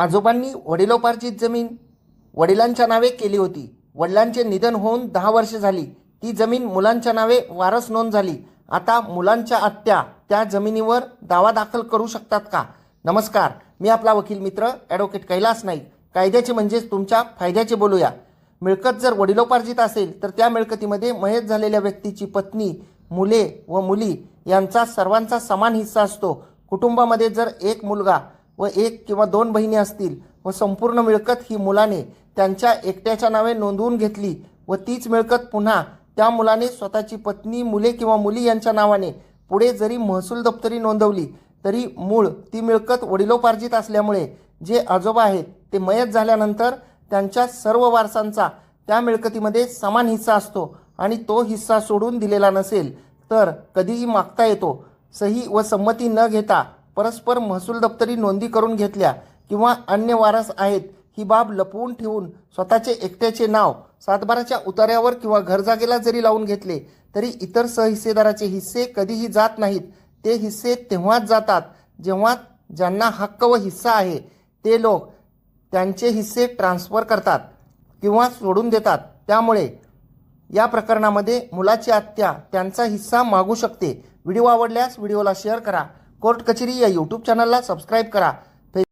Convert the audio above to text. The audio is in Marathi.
आजोबांनी वडिलोपार्जित जमीन वडिलांच्या नावे केली होती. वडिलांचे निधन होऊन दहा वर्ष झाली. ती जमीन मुलांच्या नावे वारस नोंद झाली. आता मुलांच्या आत्या त्या जमिनीवर दावा दाखल करू शकतात का? नमस्कार. मी आपला वकील मित्र ॲडव्होकेट कैलास नाईक. कायद्याचे म्हणजेच तुमच्या फायद्याचे बोलूया. मिळकत जर वडिलोपार्जित असेल तर त्या मिळकतीमध्ये मयत झालेल्या व्यक्तीची पत्नी मुले व मुली यांचा सर्वांचा समान हिस्सा असतो. कुटुंबामध्ये जर एक मुलगा व एक किंवा दोन बहिणी असतील व संपूर्ण मिळकत ही मुलाने त्यांच्या एकट्याच्या नावे नोंदवून घेतली व तीच मिळकत पुन्हा त्या मुलाने स्वतःची पत्नी मुले किंवा मुली यांच्या नावाने पुढे जरी महसूल दप्तरी नोंदवली तरी मूळ ती मिळकत वडिलोपार्जित असल्यामुळे जे आजोबा आहेत ते मयत झाल्यानंतर त्यांच्या सर्व वारसांचा त्या मिळकतीमध्ये समान हिस्सा असतो आणि तो हिस्सा सोडून दिलेला नसेल तर कधीही मागता येतो. सही व संमती न घेता परस्पर महसूल दप्तरी नोंदी करून घेतल्या किंवा अन्य वारस आहेत ही बाब लपवून ठेवून स्वतःचे एकट्याचे नाव सातबाराच्या उतार्यावर किंवा घरजागेला जरी लावून घेतले तरी इतर सहहिस्सेदाराचे हिस्से कधीही जात नाहीत. ते हिस्से तेव्हाच जातात जेव्हा ज्यांना हक्क व हिस्सा आहे. ते लोक त्यांचे हिस्से ट्रान्स्फर करतात किंवा सोडून देतात. त्यामुळे या प्रकरणामध्ये मुलाची आत्या त्यांचा हिस्सा मागू शकते. व्हिडिओ आवडल्यास व्हिडिओला शेअर करा. कोर्ट कचेरी या यूट्यूब चॅनलला सबस्क्राईब करा.